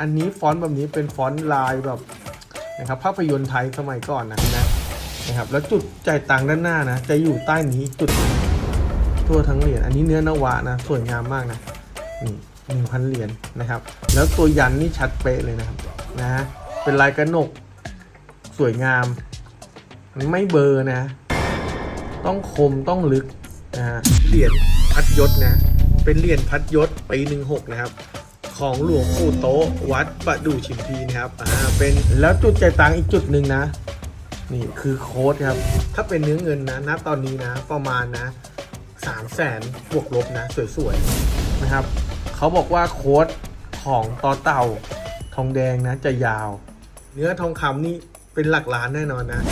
อันนี้ฟอนต์แบบนี้เป็นฟอนต์ลายแบบนะครับภาพยนตร์ไทยสมัยก่อนนะนะนะครับแล้วจุดจ่ายตังค์ด้านหน้านะจะอยู่ใต้นี้จุดทั่วทั้งเหรียญอันนี้เนื้อนวะนะสวยงามมากนะนี่หนึ่งพันเหรียญนะครับ แล้วตัวยันนี่ชัดเป๊ะเลยนะครับนะเป็นลายกระหนกสวยงามไม่เบอร์นะ ต้องคมต้องลึกนะเหรียญพัดยศนะ เป็นเหรียญพัดยศปีหนึ่งหกนะครับ ของหลวงปู่โตะวัดประดู่ชิมพีนะครับอ่าเป็นแล้วจุดใจตังอีกจุดหนึ่งนะ นี่คือโค้ดครับ ถ้าเป็นเนื้อเงินนะณตอนนี้นะประมาณนะสามแสนบวกลบนะสวยๆนะครับเขาบอกว่าโค้ดของต่อเต่าทองแดงนะจะยาว เนื้อทองคำนี่เป็นหลักล้านแน่นอนนะ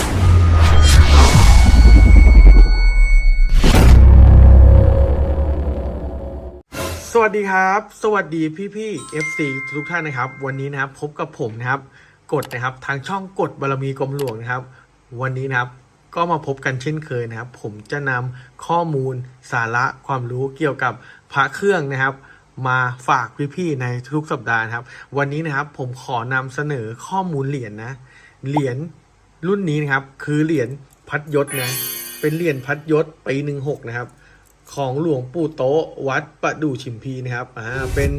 วัสดีครับ สวัสดีพี่พี่ๆ FC ทุกท่านนะครับ วันนี้นะครับพบกับผมนะครับ กดนะครับทางช่องกดบารมีกรมหลวงนะครับ วันนี้นะครับก็มาพบกันเช่นเคยนะครับ ผมจะนำข้อมูลสาระความรู้เกี่ยวกับพระเครื่องนะครับ มาฝากพี่ๆในทุกสัปดาห์ครับ วันนี้นะครับผมขอนำเสนอข้อมูลเหรียญนะเหรียญรุ่นนี้นะครับ คือเหรียญพัดยศนะเป็นเหรียญพัดยศปีหนึ่งหกนะครับ ของหลวงปู่โตวัดประดู่ชิมพีนะครับอ่าเป็น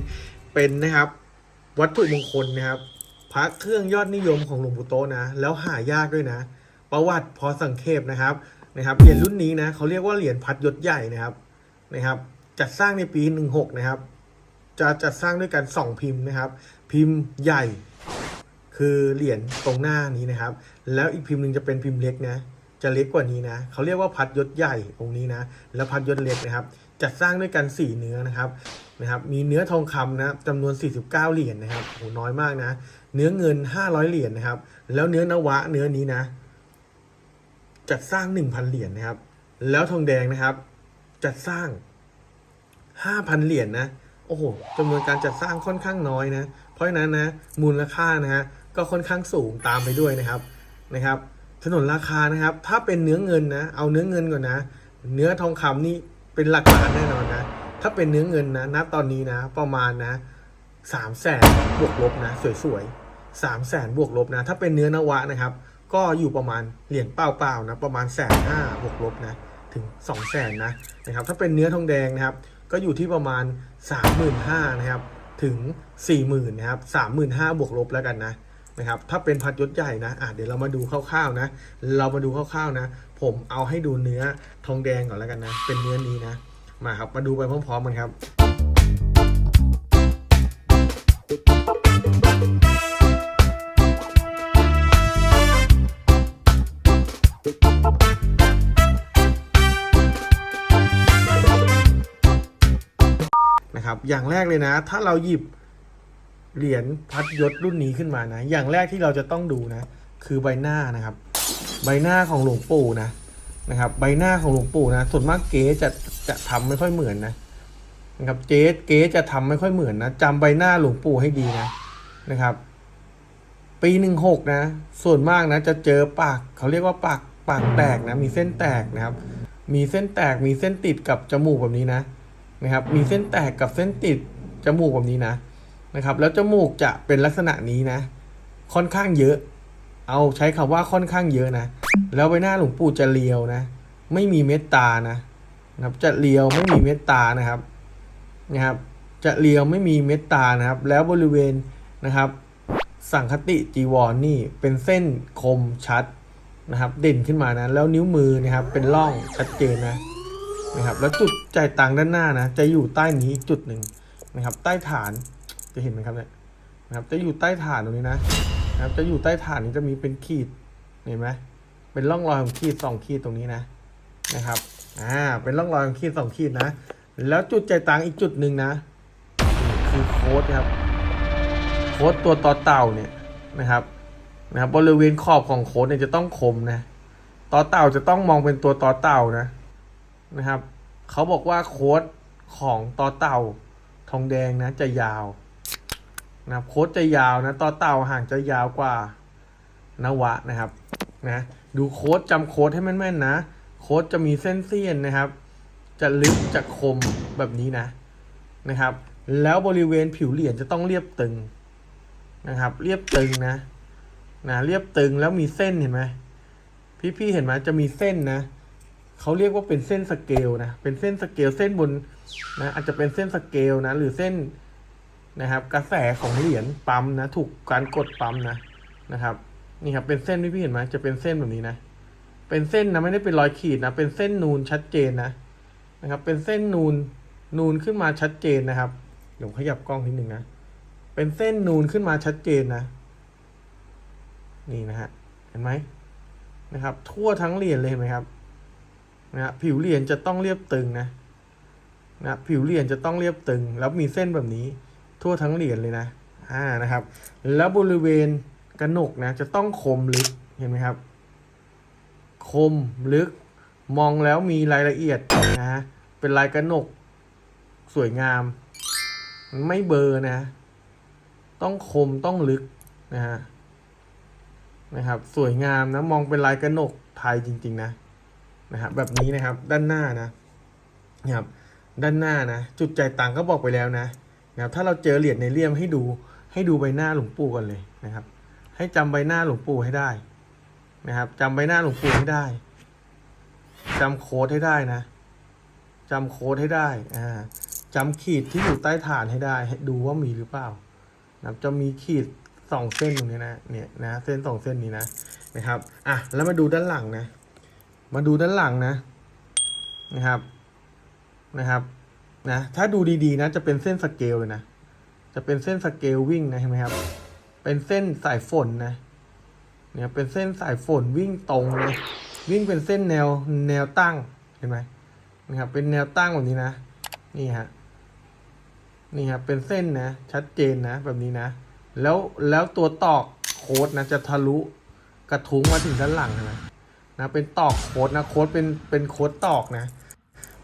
เป็นนะครับวัตถุมงคลนะครับพระเครื่องยอดนิยมของหลวงปู่โตนะแล้วหายากด้วยนะ ประวัติพอสังเขปนะครับนะครับเหรียญรุ่นนี้นะเขาเรียกว่าเหรียญพัดยศใหญ่นะครับนะครับ จัดสร้างในปี 16 นะครับ จะจัดสร้างด้วยกัน 2 พิมพ์นะครับ พิมพ์ใหญ่คือเหรียญตรงหน้านี้นะครับ แล้วอีกพิมพ์หนึ่งจะเป็นพิมพ์เล็กนะ จะเล็กกว่านี้นะเขาเรียกว่าพัดยศใหญ่องค์นี้นะ แล้วพัดยศเล็กนะครับ จัดสร้างด้วยกัน 4 เนื้อนะครับนะครับ มีเนื้อทองคำนะจำนวน 49 เหรียญนะครับโหน้อยมากนะ เนื้อเงิน 500 เหรียญนะครับ แล้วเนื้อนวะเนื้อนี้นะ จัดสร้าง 1,000 เหรียญนะครับ แล้วทองแดงนะครับ จัดสร้าง 5,000 เหรียญนะโอ้โหจำนวนการจัดสร้างค่อนข้างน้อยนะ เพราะฉะนั้นนะมูลค่านะฮะก็ค่อนข้างสูงตามไปด้วยนะครับนะครับ ถนนราคานะครับ ถ้าเป็นเนื้อเงินนะ เอาเนื้อเงินก่อนนะ เนื้อทองคำนี่เป็นหลักล้านแน่นอนนะ ถ้าเป็นเนื้อเงินนะ ณ ตอนนี้นะ ประมาณนะสามแสนบวกลบนะ สวยๆสามแสนบวกลบนะ ถ้าเป็นเนื้อนวะนะครับ ก็อยู่ประมาณเหรียญเปล่าๆนะ ประมาณแสนห้าบวกลบนะ ถึง2 0 0แสนนะ นะครับ ถ้าเป็นเนื้อทองแดงนะครับ ก็อยู่ที่ประมาณ35,000นห้านะครับ ถึง40,000นนะครับ35,000บวกลบแล้วกันนะ นะครับถ้าเป็นพัดยศใหญ่นะอะเดี๋ยวเรามาดูคร่าวๆนะ เรามาดูคร่าวๆนะ ผมเอาให้ดูเนื้อทองแดงก่อนแล้วกันนะ เป็นเนื้อนี้นะ มาครับมาดูไปพร้อมๆกันครับนะครับอย่างแรกเลยนะ ถ้าเราหยิบ เหรียญพัดยศรุ่นนี้ขึ้นมานะ อย่างแรกที่เราจะต้องดูนะ คือใบหน้านะครับ ใบหน้าของหลวงปู่นะนะครับ ใบหน้าของหลวงปู่นะ ส่วนมากเก๋จะจะทำไม่ค่อยเหมือนนะนะครับ เจ๊เก๋จะทำไม่ค่อยเหมือนนะจำใบหน้าหลวงปู่ให้ดีนะนะครับ ปีหนึ่งหกนะ ส่วนมากนะ จะเจอปากเขาเรียกว่าปากปากแตกนะ มีเส้นแตกนะครับ มีเส้นแตกมีเส้นติดกับจมูกแบบนี้นะนะครับ มีเส้นแตกกับเส้นติดจมูกแบบนี้นะ นะครับแล้วจมูกจะเป็นลักษณะนี้นะ ค่อนข้างเยอะ เอาใช้คำว่าค่อนข้างเยอะนะ แล้วใบหน้าหลวงปู่จะเรียวนะ ไม่มีเมตตานะนะครับจะเรียวไม่มีเมตตานะครับนะครับ จะเรียวไม่มีเมตตานะครับ แล้วบริเวณนะครับ สังคติจีวรนนี่เป็นเส้นคมชัดนะครับ เด่นขึ้นมานะ แล้วนิ้วมือนะครับ เป็นร่องชัดเจนนะนะครับ แล้วจุดจ่ายตังด้านหน้านะ จะอยู่ใต้นี้อีกจุดหนึ่งนะครับ ใต้ฐาน จะเห็นไหมครับเนี่ยนะครับ จะอยู่ใต้ฐานตรงนี้นะนะครับ จะอยู่ใต้ฐานนี้จะมีเป็นขีดเห็นไหมเป็นร่องรอยของขีดสองขีดตรงนี้นะนะครับอ่าเป็นร่องรอยของขีดสองขีดนะ แล้วจุดใจ่ายตังอีกจุดหนึ่งนะ คือโค้ดครับ โค้ดตัวต่อเต่าเนี่ยนะครับนะครับบริเวณขอบของโค้ดเนี่ยจะต้องคมนะต่อเต่าจะต้องมองเป็นตัวต่อเต่านะนะครับเขาบอกว่าโค้ดของต่อเต่าทองแดงนะจะยาว นะครับโค้ดจะยาวนะต่อเต่าห่างจะยาวกว่านวะนะครับนะดูโค้ดจำโค้ดให้แม่นๆนะ โค้ดจะมีเส้นเสี้ยนนะครับ จะลึกจะคมแบบนี้นะนะครับ แล้วบริเวณผิวเหรียญจะต้องเรียบตึงนะครับ เรียบตึงนะนะเรียบตึงแล้วมีเส้นเห็นไหมพี่ๆเห็นไหมจะมีเส้นนะเขาเรียกว่าเป็นเส้นสเกลนะเป็นเส้นสเกลเส้นบนนะอาจจะเป็นเส้นสเกลนะหรือเส้น นะครับ กระแสของเหรียญปั๊มนะถูกการกดปั๊มนะนะครับนี่ครับเป็นเส้นพี่เห็นไหมจะเป็นเส้นแบบนี้นะ เป็นเส้นนะไม่ได้เป็นรอยขีดนะ เป็นเส้นนูนชัดเจนนะนะครับ เป็นเส้นนูนนูนขึ้นมาชัดเจนนะครับเดี๋ยวขยับกล้องนิดนึงนะเป็นเส้นนูนขึ้นมาชัดเจนนะ นี่นะฮะเห็นไหมนะครับ ทั่วทั้งเหรียญเลยเห็นไหมครับนะผิวเหรียญจะต้องเรียบตึงนะนะผิวเหรียญจะต้องเรียบตึง แล้วมีเส้นแบบนี้ ทั่วทั้งเหรียญเลยนะอ่านะครับ แล้วบริเวณกระหนกนะจะต้องคมลึกเห็นไหมครับ คมลึกมองแล้วมีรายละเอียดนะฮะเป็นลายกระหนกสวยงาม ไม่เบอร์นะ ต้องคมต้องลึกนะฮะนะครับ สวยงามนะมองเป็นลายกระหนกไทยจริง ๆ นะนะครับแบบนี้นะครับด้านหน้านะนะครับด้านหน้านะ จุดจ่ายตังก็บอกไปแล้วนะ นะครับถ้าเราเจอเหรียญในเลี่ยมให้ดูให้ดูใบหน้าหลวงปู่กันเลยนะครับ ให้จำใบหน้าหลวงปู่ให้ได้นะครับจำใบหน้าหลวงปู่ให้ได้จำโค้ดให้ได้นะจำโค้ดให้ได้อ่าจำขีดที่อยู่ใต้ฐานให้ได้ให้ดูว่ามีหรือเปล่านะครับจะมีขีดสองเส้นตรงนี้นะเนี่ยนะเส้นสองเส้นนี้นะนะครับอะแล้วมาดูด้านหลังนะ มาดูด้านหลังนะนะครับนะครับ นะ ถ้าดูดีๆนะ จะเป็นเส้นสเกลเลยนะ จะเป็นเส้นสเกลวิ่งนะเห็นไหมครับ เป็นเส้นสายฝนนะ เนี่ยเป็นเส้นสายฝนวิ่งตรงเลย วิ่งเป็นเส้นแนวแนวตั้ง เห็นไหมนะครับ เป็นแนวตั้งแบบนี้นะ นี่ฮะ นี่ครับ เป็นเส้นนะ ชัดเจนนะ แบบนี้นะ แล้วแล้วตัวตอกโค้ดนะ จะทะลุกระทุ้งมาถึงด้านหลังนไหมนะ เป็นตอกโค้ดนะ โค้ดเป็นเป็นโค้ดตอกนะ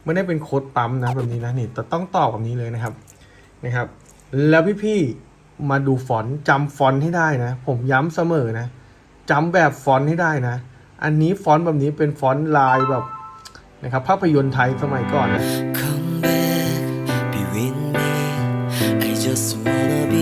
ไม่ได้เป็นโค้ดปั๊มนะแบบนี้นะนี่แต่ต้องตอกแบบนี้เลยนะครับนะครับ แล้วพี่ๆมาดูฟอนต์จำฟอนต์ให้ได้นะ ผมย้ำเสมอนะจำแบบฟอนต์ให้ได้นะ อันนี้ฟอนต์แบบนี้เป็นฟอนต์ลายแบบนะครับภาพยนตร์ไทยสมัยก่อนนะ Come back, be with me. I just wanna be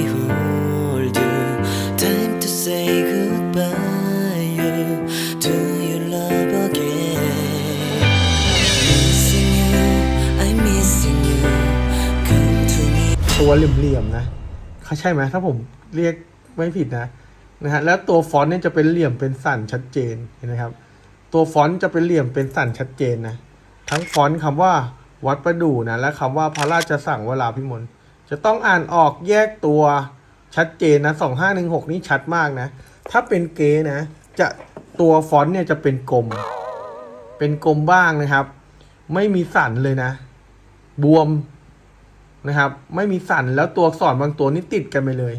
ตัวเหลี่ยมๆนะเขาใช่ไหมถ้าผมเรียกไม่ผิดนะนะฮะแล้วตัวฟอนต์เนี่ยจะเป็นเหลี่ยมเป็นสันชัดเจนเห็นไหมครับ ตัวฟอนต์จะเป็นเหลี่ยมเป็นสันชัดเจนนะทั้งฟอนต์คำว่าวัดประดู่นะและคำว่าพระราชสั่งเวลาพิมลจะต้องอ่านออกแยกตัวชัดเจนนะสองห้าหนึ่งหกนี่ชัดมากนะ ถ้าเป็นเกนะ จะตัวฟอนต์เนี่ยจะเป็นกลม เป็นกลมบ้างนะครับ ไม่มีสันเลยนะ บวม นะครับ ไม่มีสันแล้วตัวอักษรบางตัวนี่ติดกันไปเลย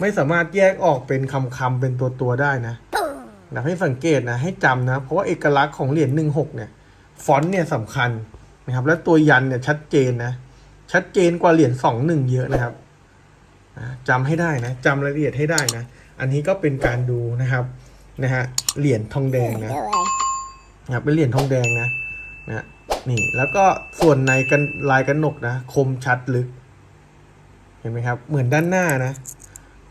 ไม่สามารถแยกออกเป็นคำคำๆเป็นตัวตัวๆได้นะนะให้สังเกตนะให้จำนะ เพราะว่าเอกลักษณ์ของเหรียญหนึ่งหกเนี่ยฟอนต์เนี่ยสำคัญนะครับ แล้วตัวยันเนี่ยชัดเจนนะชัดเจนกว่าเหรียญสองหนึ่งเยอะนะครับนะจำให้ได้นะจำรายละเอียดให้ได้นะ อันนี้ก็เป็นการดูนะครับนะฮะเหรียญทองแดงนะนะครับเป็นเหรียญทองแดงนะนะ นี่ แล้วก็ส่วนในกันลายกระหนกนะ คมชัดลึก เห็นไหมครับ เหมือนด้านหน้านะ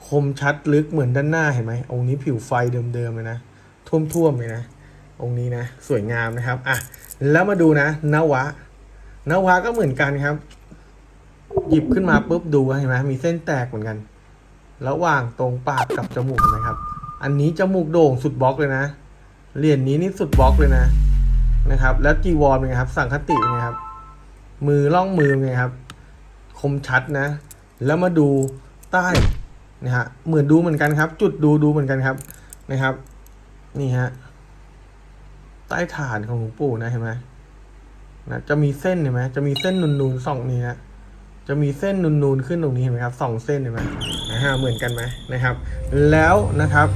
คมชัดลึกเหมือนด้านหน้าเห็นไหมองค์นี้ผิวไฟเดิมๆเลยนะท่วมๆเลยนะ องค์นี้นะ สวยงามนะครับอะแล้วมาดูนะนวะนวะก็เหมือนกันครับ หยิบขึ้นมาปุ๊บดูเห็นไหมมีเส้นแตกเหมือนกัน ระหว่างตรงปากกับจมูกนไหมครับ อันนี้จมูกโด่งสุดบล็อกเลยนะเหรียญนี้นี่สุดบล็อกเลยนะ นะครับ แล้วจีวรเป็นไงครับ สังคติเป็นไงครับ มือล่องมือเป็นไงครับ คมชัดนะ แล้วมาดูใต้นะฮะเหมือนดูเหมือนกันครับ จุดดูดูเหมือนกันครับนะครับ นี่ฮะใต้ฐานของหลวงปู่นะเห็นไหมนะจะมีเส้นเห็นไหมจะมีเส้นนูนๆสองนี้นะจะมีเส้นนูนๆขึ้นตรงนี้เห็นไหมครับสองเส้นเห็นไหมนะฮะเหมือนกันไหมนะครับ แล้วนะครับ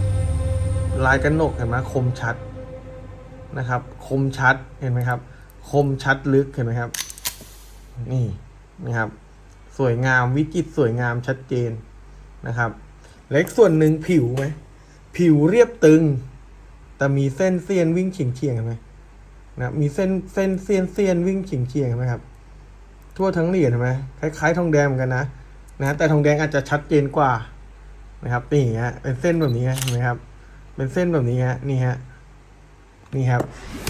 ลายกระหนกเห็นไหมคมชัด นะครับ คมชัดเห็นไหมครับ คมชัดลึกเห็นไหมครับ นี่นะครับ สวยงามวิจิตรสวยงามชัดเจนนะครับเล็กส่วนหนึ่งผิวไหมผิวเรียบตึง แต่มีเส้นเสียนวิ่งเฉียงเฉียงๆเห็นไหมนะมีเส้นเส้นเสียนเสียนวิ่งเฉียงเฉียงๆเห็นไหมครับ ทั่วทั้งเหรียญเห็นไหมคล้ายๆทองแดงเหมือนกันนะนะแต่ทองแดงอาจจะชัดเจนกว่านะครับนี่ฮะเป็นเส้นแบบนี้เห็นไหมครับ เป็นเส้นแบบนี้ฮะนี่ฮะ นี่ครับ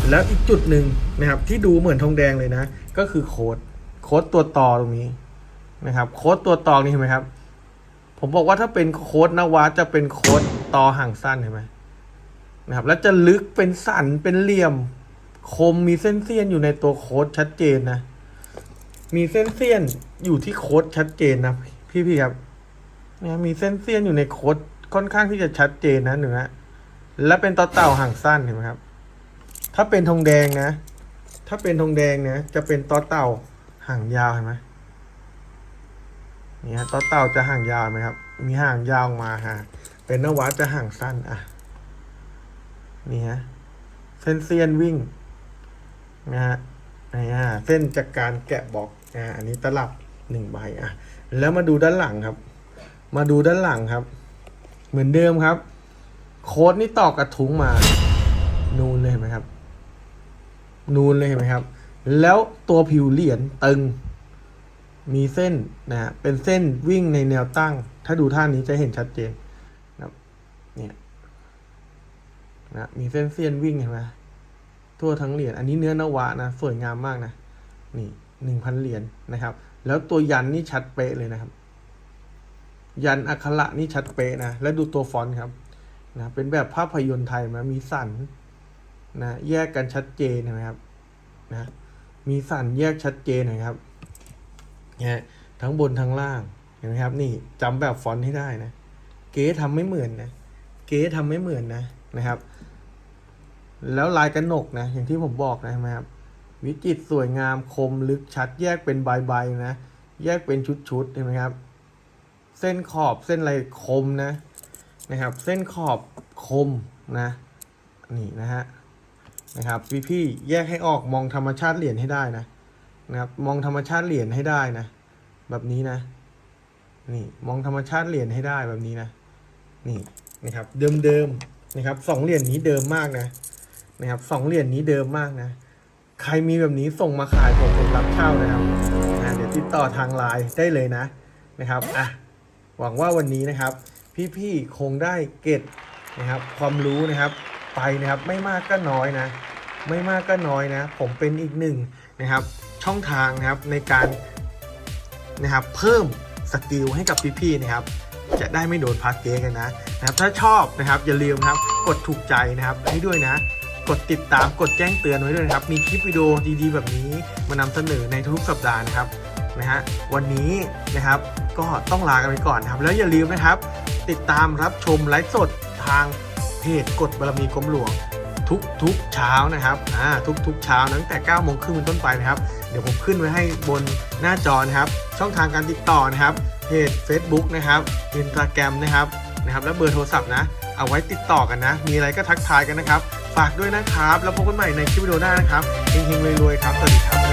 แล้วอีกจุดหนึ่งนะครับที่ดูเหมือนทองแดงเลยนะ ก็คือโค้ดโค้ดตัวต่อตรงนี้นะครับโค้ดตัวต่อนี่เห็นไหมครับ ผมบอกว่าถ้าเป็นโค้ดนวาจะเป็นโค้ดต่อห่างสั้นเห็นไหมนะครับแล้วจะลึกเป็นสันเป็นเหลี่ยม คมมีเส้นเสี้ยนอยู่ในตัวโค้ดชัดเจนนะ มีเส้นเสี้ยนอยู่ที่โค้ดชัดเจนนะพี่พี่ครับเนี่ยมีเส้นเสี้ยนอยู่ในโค้ดค่อนข้างที่จะชัดเจนนะหนึ่งฮะและเป็นต่อเต่าห่างสั้นเห็นไหมครับ ถ้าเป็นทองแดงนะ ถ้าเป็นทองแดงนะจะเป็นต่อเต่าห่างยาวเห็นไหมนี่ฮะต่อเต่าจะห่างยาวไหมครับ มีห่างยาวมาฮะ เป็นนวัดจะห่างสั้นอะ นี่ฮะ เส้นเสี้ยนวิ่งนะฮะนี่ฮะ เส้นจากการแกะบล็อกนะฮะอันนี้ตลับหนึ่งใบอะ แล้วมาดูด้านหลังครับ มาดูด้านหลังครับ เหมือนเดิมครับ โค้ดนี่ตอกกระทุ้งมา นูนเลยเห็นไหมครับ นูนเลยเห็นไหมครับ แล้วตัวผิวเหรียญตึง มีเส้นนะเป็นเส้นวิ่งในแนวตั้ง ถ้าดูท่านี้จะเห็นชัดเจนนะเนี่ยนะมีเส้นเส้นวิ่งเห็นไหมทั่วทั้งเหรียญอันนี้เนื้อนวะนะสวยงามมากนะนี่หนึ่งพันเหรียญนะครับ แล้วตัวยันนี่ชัดเป๊ะเลยนะครับ ยันอักขระนี่ชัดเป๊ะนะ แล้วดูตัวฟอนต์ครับนะเป็นแบบภาพยนตร์ไทยมามีสัน นะแยกกันชัดเจนนะครับนะมีสันแยกชัดเจนนะครับเนี่ยทั้งบนทั้งล่างเห็นไหมครับ นี่จำแบบฟอนต์ให้ได้นะ เก๋ทำไม่เหมือนนะเก๋ทำไม่เหมือนนะนะครับ แล้วลายกระหนกนะอย่างที่ผมบอกนะเห็นไหมครับ วิจิตสวยงามคมลึกชัด แยกเป็นใบๆนะแยกเป็นชุดๆเห็นไหมครับ เส้นขอบเส้นอะไรคมนะนะครับ เส้นขอบคมนะ นี่นะฮะ นะครับพี่พี่ๆแยกให้ออกมองธรรมชาติเหรียญให้ได้นะนะครับมองธรรมชาติเหรียญให้ได้นะ แบบนี้นะ นี่มองธรรมชาติเหรียญให้ได้แบบนี้นะ นี่นะครับเดิมๆนะครับสองเหรียญนี้เดิมมากนะนะครับสองเหรียญนี้เดิมมากนะใครมีแบบนี้ส่งมาขายผมผมรับเช่านะครับอ่าเดี๋ยวติดต่อทางไลน์ได้เลยนะนะครับอะหวังว่าวันนี้นะครับ พี่ๆคงได้เก็ตนะครับความรู้นะครับ ไปนะครับ ไม่มากก็น้อยนะ ไม่มากก็น้อยนะ ผมเป็นอีกหนึ่งนะครับ ช่องทางนะครับในการนะครับเพิ่มสกิลให้กับพี่ๆนะครับ จะได้ไม่โดนพาร์เกกันนะนะครับถ้าชอบนะครับอย่าลืมครับกดถูกใจนะครับให้ด้วยนะกดติดตามกดแจ้งเตือนไว้ด้วยนะครับ มีคลิปวิดีโอดีๆ แบบนี้มานำเสนอในทุกสัปดาห์นะครับนะฮะวันนี้นะครับก็ต้องลากันไปก่อนนะครับ แล้วอย่าลืมนะครับ ติดตามรับชมไลฟ์สดทาง เพจกดบารมีกรมหลวงทุกทุกเช้านะครับอ่าทุกทุกเช้าตั้งแต่9โมงครึ่งเป็นต้นไปนะครับ เดี๋ยวผมขึ้นไว้ให้บนหน้าจอนะครับ ช่องทางการติดต่อนะครับ เพจ Facebook นะครับ Instagram นะครับนะครับ และเบอร์โทรศัพท์นะ เอาไว้ติดต่อกันนะ มีอะไรก็ทักทายกันนะครับ ฝากด้วยนะครับ แล้วพบกันใหม่ในคลิปวิดีโอหน้านะครับเฮงๆรวยๆครับ สวัสดีครับ